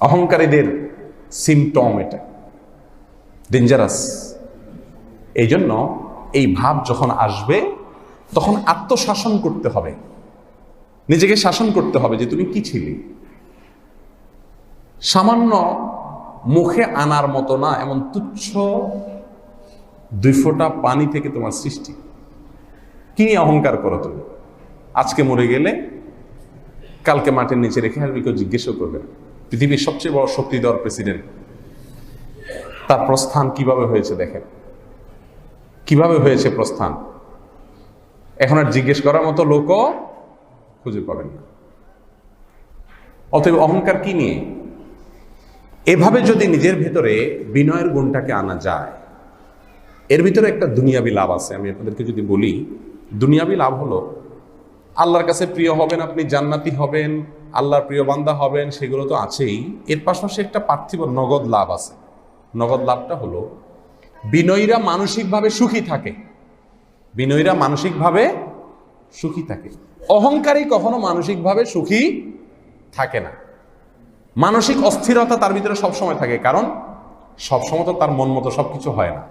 অহংকারীদের symptom এটা। Dangerous এই জন্য এই ভাব যখন আসবে, তখন আত্মশাসন করতে হবে। নিজেকে শাসন করতে হবে যে তুমি কি ছিলে? সামান্য মুখে আনার মতো না, এমন তুচ্ছ দুই ফোঁটা পানি থেকে তোমার সৃষ্টি। কি অহংকার করো তুমি? আজকে মরে গেলে, কালকে মাটির নিচে রেখে আসবে, কেউ জিজ্ঞেসও করবে না। পৃথিবীর সবচেয়ে বড় শক্তিধর প্রেসিডেন্ট। তার প্রস্থান কীভাবে হয়েছে দেখেন। কীভাবে হয়েছে প্রস্থান? এখন আর জিজ্ঞেস করার মতো লোকও খুঁজে পাবেন না। অতএব অহংকার কি নিয়ে? এভাবে যদি নিজের ভেতরে বিনয়ের গুণটাকে আনা যায়, এর ভিতরে একটা দুনিয়াবি লাভ আছে। আমি আপনাদেরকে যদি বলি, দুনিয়াবি লাভ হলো, আল্লাহর কাছে প্রিয় হবেন, আপনি জান্নাতি হবেন আল্লাহর প্রিয় বান্দা হবেন, সেগুলো তো আছেই। এর পাশাপাশি একটা পার্থিব নগদ লাভ আছে। নগদ লাভটা হলো, বিনয়ীরা মানসিকভাবে সুখী থাকে। বিনয়ীরা মানসিকভাবে সুখী থাকে। অহংকারী কখনো মানসিকভাবে সুখী থাকে না। মানসিক অস্থিরতা তার ভিতরে সবসময় থাকে, কারণ সবসময় তো তার মন মতো সবকিছু হয় না।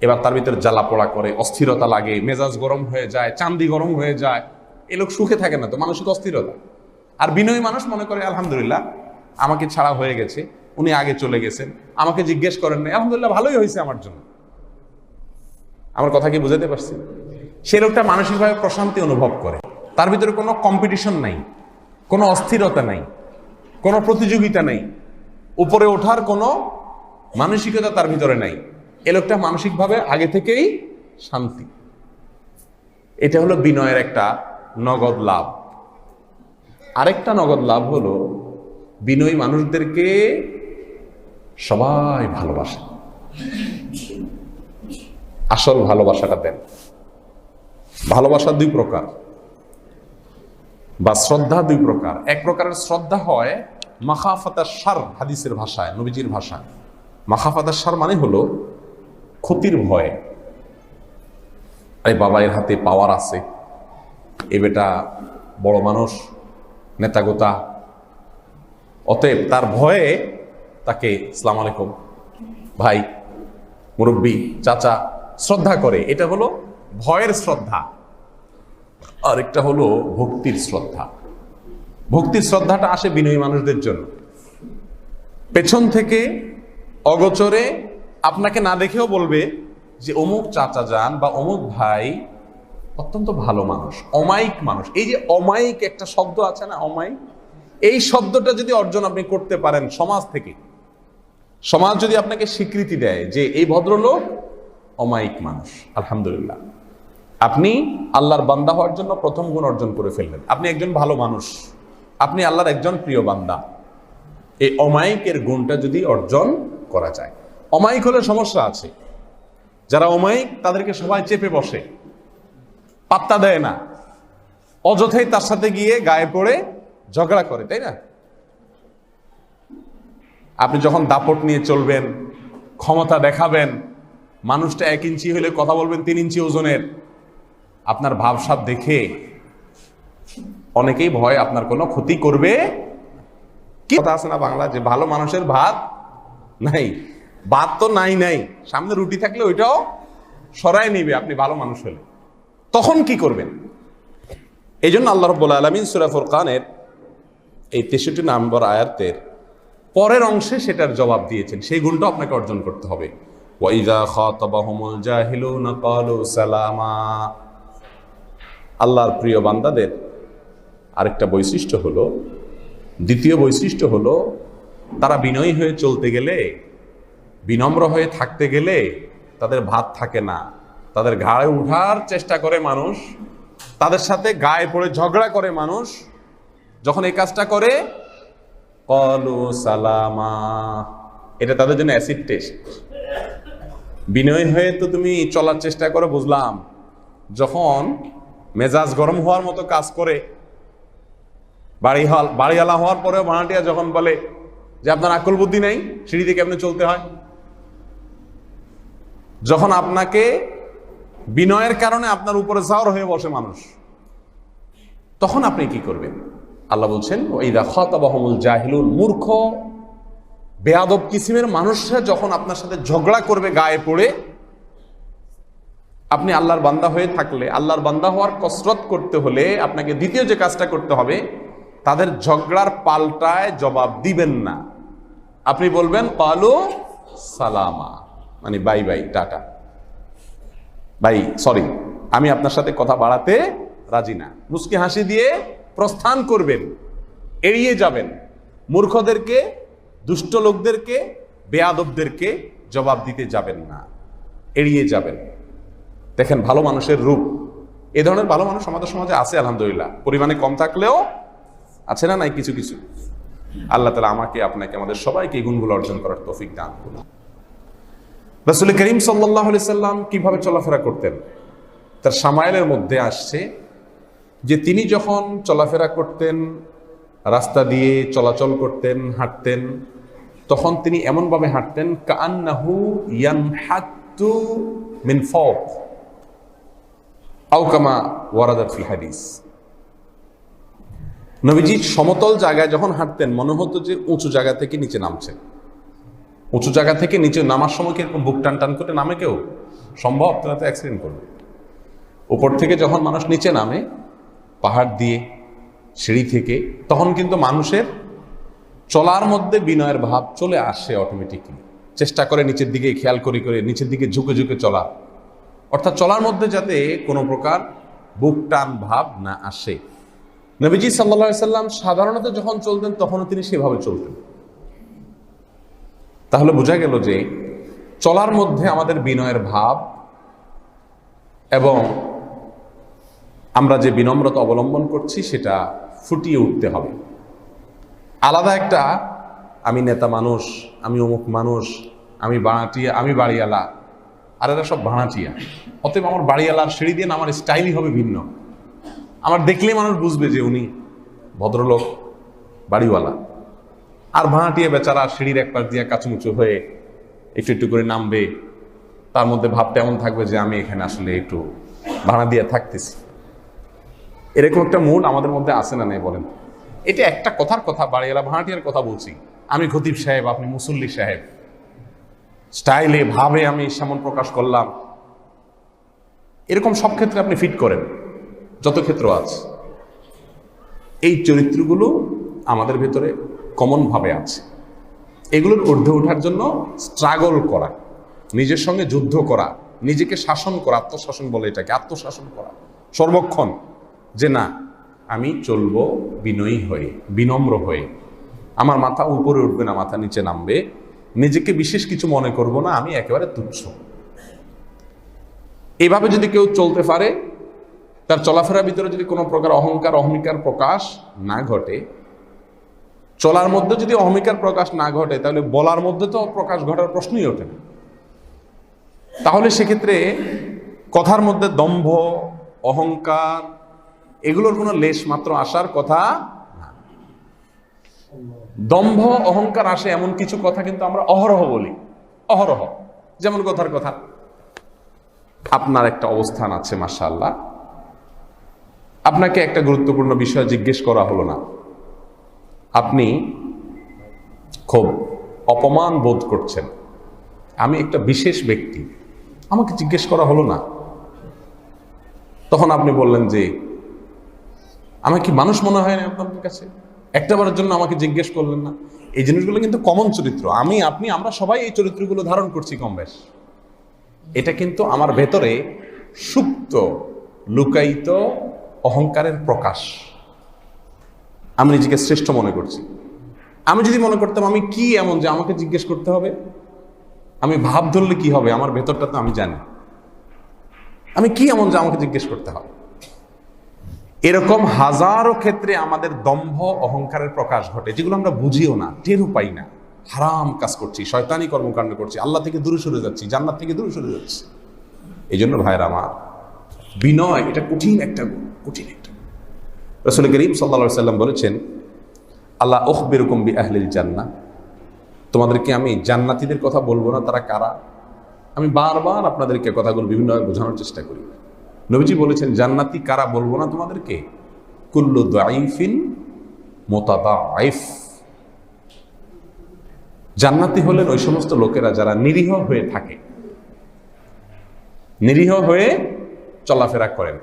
এবার তার ভিতরে জ্বালা পোড়া করে, অস্থিরতা লাগে, মেজাজ গরম হয়ে যায়, চান্দি গরম হয়ে যায়। এ লোক সুখে থাকে না তো, মানসিক অস্থিরতা। আর বিনয়ী মানুষ মনে করে, আলহামদুলিল্লাহ, আমাকে ছাড়া হয়ে গেছে, উনি আগে চলে গেছেন, আমাকে জিজ্ঞেস করেন না আলহামদুলিল্লাহ ভালোই হয়েছে আমার জন্য। আমার কথা কি বুঝাতে পারছি? সে লোকটা মানসিকভাবে প্রশান্তি অনুভব করে। তার ভিতরে কোনো কম্পিটিশন নাই, কোনো অস্থিরতা নাই, কোনো প্রতিযোগিতা নেই। উপরে ওঠার কোনো মানসিকতা তার ভিতরে নাই। এ লোকটা মানসিকভাবে আগে থেকেই শান্তি। এটা হলো বিনয়ের একটা নগদ লাভ। আরেকটা নগদ লাভ হলো, বিনয়ী মানুষদেরকে সবাই ভালোবাসে। আসল ভালোবাসাটা দেন। ভালোবাসা দুই প্রকার বা শ্রদ্ধা দুই প্রকার। এক প্রকারের শ্রদ্ধা হয় মাখাফাতার সার হাদিসের ভাষায়, নবীজির ভাষায়। মাখাফাতার সার মানে হলো ক্ষতির ভয়। আরে বাবা, এর হাতে পাওয়ার আছে। এ বেটা বড় মানুষ নেতাগোতা। অতএব তার ভয়ে তাকে সালাম আলাইকুম। ভাই, মুরব্বী, চাচা, শ্রদ্ধা করে। এটা হলো ভয়ের শ্রদ্ধা। আর একটা হলো ভক্তির শ্রদ্ধা। ভক্তির শ্রদ্ধাটা আসে বিনয়ী মানুষদের জন্য। পেছন থেকে অগোচরে আপনাকে না দেখেও বলবে যে অমুক চাচা যান বা অমুক ভাই অত্যন্ত ভালো মানুষ, অমায়িক মানুষ। এই যে অমায়িক একটা শব্দ আছে না, অমায়িক? এই শব্দটা যদি অর্জন আপনি করতে পারেন সমাজ থেকে, সমাজ যদি আপনাকে স্বীকৃতি দেয় যে এই ভদ্রলোক অমায়িক মানুষ, আলহামদুলিল্লাহ। আপনি আল্লাহর বান্দা হওয়ার জন্য প্রথম গুণ অর্জন করে ফেললেন। আপনি একজন ভালো মানুষ, আপনি আল্লাহর একজন প্রিয় বান্দা। এই অমায়িকের গুণটা যদি অর্জন করা যায়। অমায়িক হলে সমস্যা আছে। যারা অমায়িক, তাদেরকে সবাই চেপে বসে। পাত্তা দেয় না। অযথাই তার সাথে গিয়ে গায়ে পড়ে ঝগড়া করে, তাই না? আপনি যখন দাপট নিয়ে চলবেন, ক্ষমতা দেখাবেন, মানুষটা এক ইঞ্চি হলে কথা বলবেন তিন ইঞ্চি ওজনের, আপনার ভাবসাব দেখে অনেকেই ভয় আপনার কোনো ক্ষতি করবে কি? কথা আছে না বাংলা, যে ভালো মানুষের ভাত নাই, ভাত তো নাই নাই। সামনে রুটি থাকলে ওইটাও সরাই নিবে, আপনি ভালো মানুষ হলে। তখন কি করবেন? এই জন্য আল্লাহ রব্বুল আলমিন সুরাফুর খানের এই তেষট্টি নম্বর আয়াতের পরের অংশে সেটার জবাব দিয়েছেন। সেই গুণটা আপনাকে অর্জন করতে হবে। আল্লাহর প্রিয় বান্দাদের আরেকটা বৈশিষ্ট্য হলো, দ্বিতীয় বৈশিষ্ট্য হলো, তারা বিনয়ী হয়ে চলতে গেলে, বিনম্র হয়ে থাকতে গেলে তাদের ভাত থাকে না। তাদের ঘাড়ে উঠার চেষ্টা করে মানুষ, তাদের সাথে গায়ে পড়ে ঝগড়া করে মানুষ, যখন এই কাজটা করে, কলু সালামা, এটা তাদের জন্য অ্যাসিড টেস্ট বিনয় হয়ে তো তুমি চলার চেষ্টা করো, বুঝলাম। যখন মেজাজ গরম হওয়ার মতো কাজ করে, বাড়ি হল, বাড়িওয়ালা হওয়ার পরেও ভাড়াটিয়া যখন বলে যে, আপনার আকল বুদ্ধি নেই সিঁড়িতে কেমনে চলতে হয়? যখন আপনাকে বিনয়ের কারণে আপনার উপরে জাওর হয়ে বসে মানুষ। তখন আপনি কি করবেন? আল্লাহ বলছেন ওই খতাবাহমুল জাহিলুল মূর্খ, বেয়াদব কিসিমের মানুষরা যখন আপনার সাথে ঝগড়া করবে, গায়ে পড়ে, আপনি আল্লাহর বান্দা হয়ে থাকলে, আল্লাহর বান্দা হওয়ার কসরত করতে হলে আপনাকে দ্বিতীয় যে কাজটা করতে হবে, তাদের ঝগড়ার পাল্টায় জবাব দিবেন না। আপনি বলবেন, পালো সালামা মানে বাই বাই, টাটা। ভাই সরি আমি আপনার সাথে কথা বাড়াতে রাজি না। মুসকি হাসি দিয়ে প্রস্থান করবেন, এড়িয়ে যাবেন। মূর্খদেরকে, দুষ্ট লোকদেরকে, বেয়াদবদেরকে জবাব দিতে যাবেন না, এড়িয়ে যাবেন। দেখেন, ভালো মানুষের রূপ। এ ধরনের ভালো মানুষ আমাদের সমাজে আছে, আলহামদুলিল্লাহ। পরিমাণে কম থাকলেও আছে না নাই, কিছু কিছু? আল্লাহ তালা আমাকে, আপনাকে, আমাদের সবাইকে এই গুণগুলো অর্জন করার তৌফিক দান করুন। রাসুল করিম সাল্লাহ সাল্লাম কীভাবে চলাফেরা করতেন? তার সামাইলের মধ্যে আসছে যে তিনি যখন চলাফেরা করতেন, রাস্তা দিয়ে চলাচল করতেন, হাঁটতেন, তখন তিনি এমনভাবে হাঁটতেন কান্নাহু ইয়ান হাত্তু মিন ফক আউকামা ওয়ারাদাত ফিল হাদিস। নবীজি সমতল জায়গায় যখন হাঁটতেন, মনে হতো যে উঁচু জায়গা থেকে নিচে নামছেন। উঁচু জায়গা থেকে নিচে নামার সময় কীরকম বুক টান টান করে নামে কেউ? সম্ভব? তারা তো অ্যাক্সিডেন্ট করবে। উপর থেকে যখন মানুষ নিচে নামে, পাহাড় দিয়ে, সিঁড়ি থেকে, তখন কিন্তু মানুষের চলার মধ্যে বিনয়ের ভাব চলে আসে অটোমেটিকলি চেষ্টা করে নিচের দিকে খেয়াল করে করে নিচের দিকে ঝুঁকে ঝুঁকে চলা। অর্থাৎ চলার মধ্যে যাতে কোনো প্রকার বুক টান ভাব না আসে। নবীজি সাল্লা সাল্লাম সাধারণত যখন চলতেন, তখনও তিনি সেভাবে চলতেন। তাহলে বোঝা গেল যে চলার মধ্যে আমাদের বিনয়ের ভাব এবং আমরা যে বিনম্রতা অবলম্বন করছি, সেটা ফুটিয়ে উঠতে হবে। আলাদা একটা, আমি নেতা মানুষ, আমি অমুক মানুষ, আমি বাড়াটিয়া আমি বাড়িওয়ালা, আর এরা সব ভাড়াটিয়া অতএব আমার বাড়িওয়ালার সিঁড়ি দিয়ে আমার স্টাইলই হবে ভিন্ন। আমার দেখলেই মানুষ বুঝবে যে উনি ভদ্রলোক, বাড়িওয়ালা। আর ভাড়াটিয়া বেচারা সিঁড়ির এক পাশ দিয়ে কাচুমুচু হয়ে একটু একটু করে নামবে, তার মধ্যে ভাবটা এমন থাকবে যে আমি এখানে আসলে একটু ভাড়া দিয়ে থাকতেছি। এরকম একটা মুড আমাদের মধ্যে আসে না নেই বলেন? এটা একটা কথার কথা, বাড়িওয়ালা ভাড়াটিয়ার কথা বলছি। আমি খতিব সাহেব, আপনি মুসল্লি সাহেব। স্টাইলে, ভাবে আমি সেমন প্রকাশ করলাম। এরকম সব ক্ষেত্রে আপনি ফিট করেন, যত ক্ষেত্র আছে। এই চরিত্রগুলো আমাদের ভেতরে কমনভাবে আছে। এগুলোর ঊর্ধ্বে ওঠার জন্য স্ট্রাগল করা, নিজের সঙ্গে যুদ্ধ করা, নিজেকে শাসন করা, আত্মশাসন বলে এটাকে, আত্মশাসন করা। সর্বক্ষণ যে না, আমি চলবো বিনয়ী হয়ে, বিনম্র হয়ে। আমার মাথা উপরে উঠবে না, মাথা নিচে নামবে। নিজেকে বিশেষ কিছু মনে করব না, আমি একেবারে তুচ্ছ। এভাবে যদি কেউ চলতে পারে, তার চলাফেরার ভিতরে যদি কোনো প্রকার অহংকার অহমিকার প্রকাশ না ঘটে চলার মধ্যে যদি অহমিকার প্রকাশ না ঘটে, তাহলে বলার মধ্যে তো প্রকাশ ঘটার প্রশ্নই ওঠে না। তাহলে সেক্ষেত্রে কথার মধ্যে দম্ভ, অহংকার, এগুলোর কোনো লেশ মাত্র আসার কথা দম্ভ, অহংকার আসে এমন কিছু কথা কিন্তু আমরা অহরহ বলি। অহরহ, যেমন কথার কথা, আপনার একটা অবস্থান আছে, মাশাআল্লাহ। আপনাকে একটা গুরুত্বপূর্ণ বিষয় জিজ্ঞেস করা হলো না। আপনি খুব অপমান বোধ করছেন। আমি একটা বিশেষ ব্যক্তি। আমাকে জিজ্ঞেস করা হলো না। তখন আপনি বললেন যে আমার কি মানুষ মনে হয় না আপনাদের কাছে? একটা বারের জন্য আমাকে জিজ্ঞেস করলেন না। এই জিনিসগুলো কিন্তু কমন চরিত্র। আমি, আপনি, আমরা সবাই এই চরিত্রগুলো ধারণ করছি কম বেশ। এটা কিন্তু আমার ভেতরে সুপ্ত, লুকায়িত, অহংকারের প্রকাশ। আমি নিজেকে শ্রেষ্ঠ মনে করছি। আমি যদি মনে করতাম আমি কি এমন যে আমাকে জিজ্ঞেস করতে হবে? আমি ভাব ধরলে কি হবে? আমার ভেতরটা তো আমি জানি। আমি কি এমন যে আমাকে জিজ্ঞেস করতে হবে? এরকম হাজারো ক্ষেত্রে আমাদের দম্ভ, অহংকারের প্রকাশ ঘটে, যেগুলো আমরা বুঝিও না, টেরও পাই না। হারাম কাজ করছি, শয়তানি কর্মকাণ্ড করছি, আল্লাহ থেকে দূরে সরে যাচ্ছি, জান্নাত থেকে দূরে সরে যাচ্ছি। এই জন্য ভাইয়ের আমার, বিনয় এটা কঠিন একটা গুণ, কঠিন একটা রসুল করিম সাল্লা সাল্লাম বলেছেন, আল্লাহ ওহ বেরকম বি আহলিল জান্না তোমাদেরকে আমি জান্নাতিদের কথা বলব না, তারা কারা? আমি বারবার আপনাদেরকে কথাগুলো বিভিন্নভাবে বোঝানোর চেষ্টা করি। নবীজি বলেছেন, জান্নাতি কারা বলব না তোমাদেরকে? কুল্লু দাইফিন মোতাদা আইফ জান্নাতি হলেন ওই সমস্ত লোকেরা যারা নিরীহ হয়ে থাকে, নিরীহ হয়ে চলাফেরা করেন।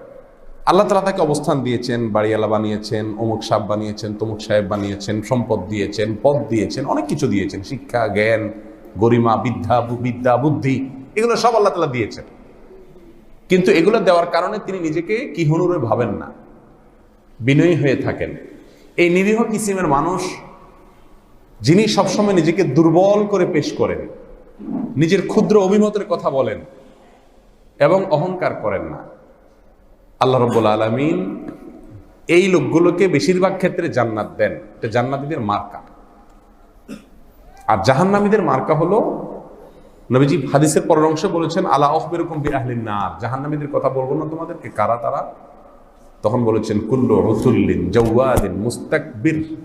আল্লাহ তালা তাকে অবস্থান দিয়েছেন, বাড়িওয়ালা বানিয়েছেন, অমুক সাহেব বানিয়েছেন, তমুক সাহেব বানিয়েছেন, সম্পদ দিয়েছেন, পদ দিয়েছেন, অনেক কিছু দিয়েছেন, শিক্ষা, জ্ঞান, গরিমা, বিদ্যা বিদ্যা, বুদ্ধি, এগুলো সব আল্লাহ তালা দিয়েছেন। কিন্তু এগুলো দেওয়ার কারণে তিনি নিজেকে কি হনুরে ভাবেন না, বিনয়ী হয়ে থাকেন। এই নিরীহ কিসিমের মানুষ, যিনি সবসময় নিজেকে দুর্বল করে পেশ করেন, নিজের ক্ষুদ্র অভিমতের কথা বলেন, এবং অহংকার করেন না। আল্লাহ রব্বুল আলমিন এই লোকগুলোকে বেশিরভাগ ক্ষেত্রে জান্নাত দেন। এটা জান্নাতীদের মার্কা। আর জাহান্নামীদের মার্কা হলো, নবীজি হাদিসের পরের অংশে বলেছেন, আলা অহবেরকম বি আহলিন নার। জাহান্নামীদের কথা বলব না তোমাদেরকে, কারা তারা? তখন বলেছেন, কুল্লু রসুল্লিন জৌয়াদিন মুস্তাকবির।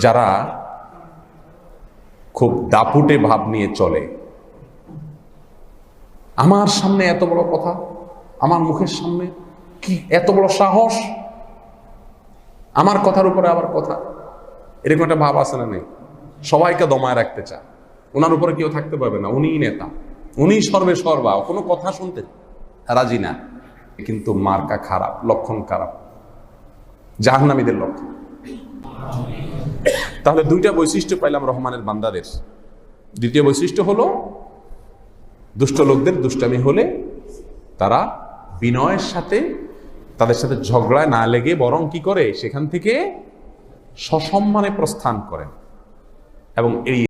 যারা খুব দাপুটে ভাব নিয়ে চলে। আমার সামনে এত বড় কথা? আমার মুখের সামনে কি এত বড় সাহস? আমার কথার উপরে আবার কথা। এরকম একটা ভাব আছে না নেই? সবাইকে দমায় রাখতে চায়। ওনার উপরে কেউ থাকতে পারবে না। উনিই নেতা। উনি সর্বে সর্বা। কোনো কথা শুনতে রাজি না। কিন্তু মার্কা খারাপ, লক্ষণ খারাপ। জাহান্নামীদের লক্ষণ। তাহলে দুইটা বৈশিষ্ট্য পাইলাম রহমানের বান্দাদের। দ্বিতীয় বৈশিষ্ট্য হলো, দুষ্ট লোকদের দুষ্টামি হলে তারা বিনয়ের সাথে তাদের সাথে ঝগড়ায় না লেগে বরং কি করে? সেখান থেকে সসম্মানে প্রস্থান করেন। এবং এই